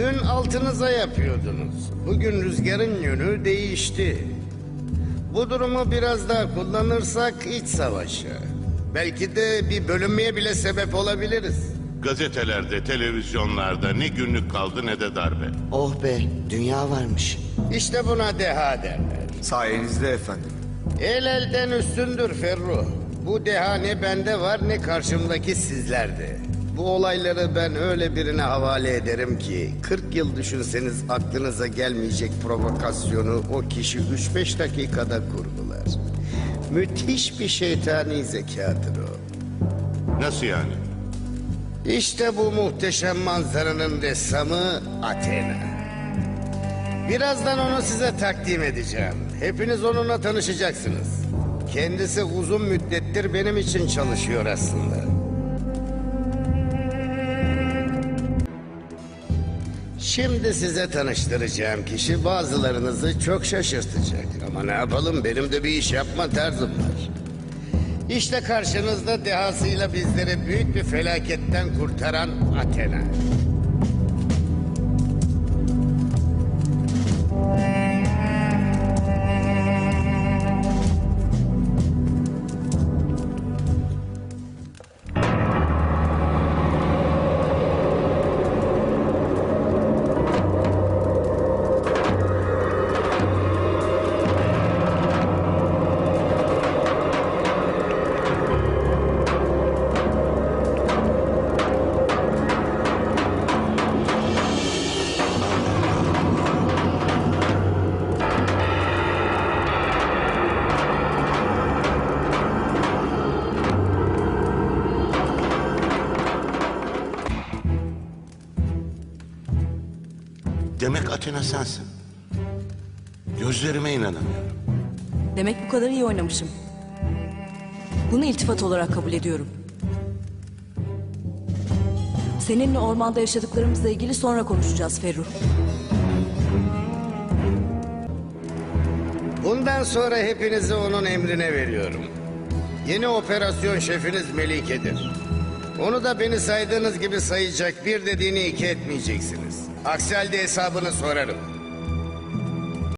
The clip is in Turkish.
Dün altınıza yapıyordunuz. Bugün rüzgarın yönü değişti. Bu durumu biraz daha kullanırsak iç savaşı. Belki de bir bölünmeye bile sebep olabiliriz. Gazetelerde, televizyonlarda ne günlük kaldı ne de darbe. Oh be dünya varmış. İşte buna deha derler. Sayenizde efendim. El elden üstündür Ferru. Bu deha ne bende var ne karşımdaki sizlerde. Bu olayları ben öyle birine havale ederim ki 40 yıl düşünseniz aklınıza gelmeyecek provokasyonu o kişi 3-5 dakikada kurgular. Müthiş bir şeytani zekadır o. Nasıl yani? İşte bu muhteşem manzaranın ressamı Athena. Birazdan onu size takdim edeceğim. Hepiniz onunla tanışacaksınız. Kendisi uzun müddettir benim için çalışıyor aslında. Şimdi size tanıştıracağım kişi bazılarınızı çok şaşırtacak. Ama ne yapalım benim de bir iş yapma tarzım var. İşte karşınızda dehasıyla bizleri büyük bir felaketten kurtaran Athena. Demek Athena sensin. Gözlerime inanamıyorum. Demek bu kadar iyi oynamışım. Bunu iltifat olarak kabul ediyorum. Seninle ormanda yaşadıklarımızla ilgili sonra konuşacağız Ferruh. Bundan sonra hepinizi onun emrine veriyorum. Yeni operasyon şefiniz Melike'dir. Onu da beni saydığınız gibi sayacak bir dediğini iki etmeyeceksiniz. Aksi halde hesabını sorarım.